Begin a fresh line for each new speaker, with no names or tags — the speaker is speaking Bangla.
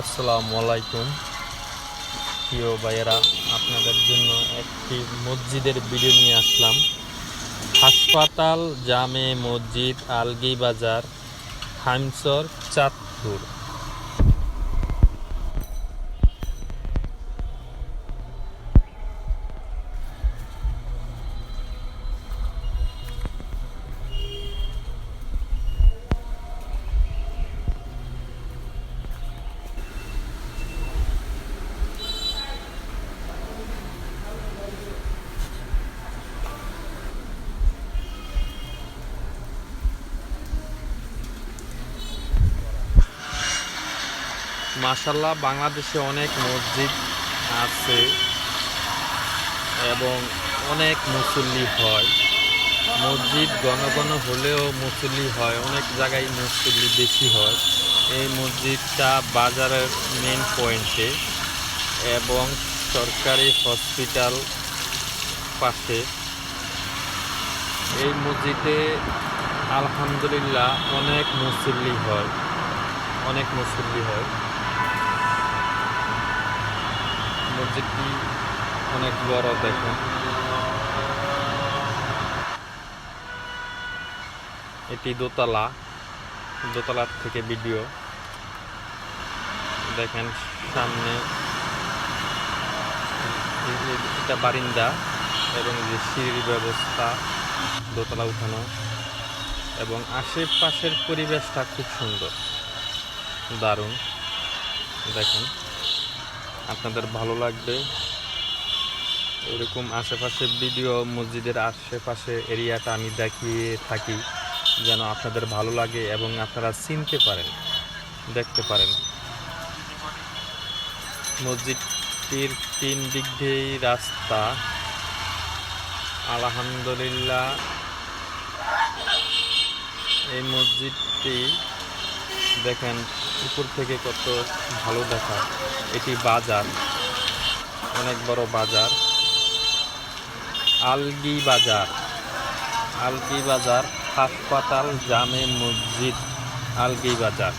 আসসালামু আলাইকুম। প্রিয় ভাইয়েরা, আপনাদের জন্য একটি মসজিদের ভিডিও নিয়ে আসলাম। হাসপাতাল জামে মসজিদ, আলগি বাজার, হামসর, চাঁদপুর। মাসাল্লাহ বাংলাদেশে অনেক মসজিদ আছে এবং অনেক মুসল্লি হয়। মসজিদ ঘন ঘন হলেও মুসল্লি হয়, অনেক জায়গায় মুসল্লি বেশি হয়। এই মসজিদটা বাজারের মেন পয়েন্টে এবং সরকারি হসপিটাল পাশে। এই মসজিদে আলহামদুলিল্লাহ অনেক মুসল্লি হয়, অনেক মুসল্লি হয়। মসজিদটি অনেক বড় দেখুন এটি দোতলা, দোতলার থেকে ভিডিও। দেখেন সামনে এটা বারিন্দা এবং যে সিঁড়ির ব্যবস্থা, দোতলা উঠানো এবং আশেপাশের পরিবেশটা খুব সুন্দর, দারুণ। দেখেন। আপনাদের ভালো লাগবে। এরকম আশেপাশে ভিডিও, মসজিদের আশেপাশে এরিয়াটা আমি দেখিয়ে থাকি, যেন আপনাদের ভালো লাগে এবং আপনারা চিনতে পারেন, দেখতে পারেন। মসজিদটির তিন দিক দিয়েই রাস্তা। আলহামদুলিল্লাহ, এই মসজিদটি দেখেন উপর থেকে কত ভালো দেখা। এটি বাজার, অনেক বড় বাজার। আলগি বাজার আলগি বাজার, হাসপাতাল, জামে মসজিদ, আলগি বাজার।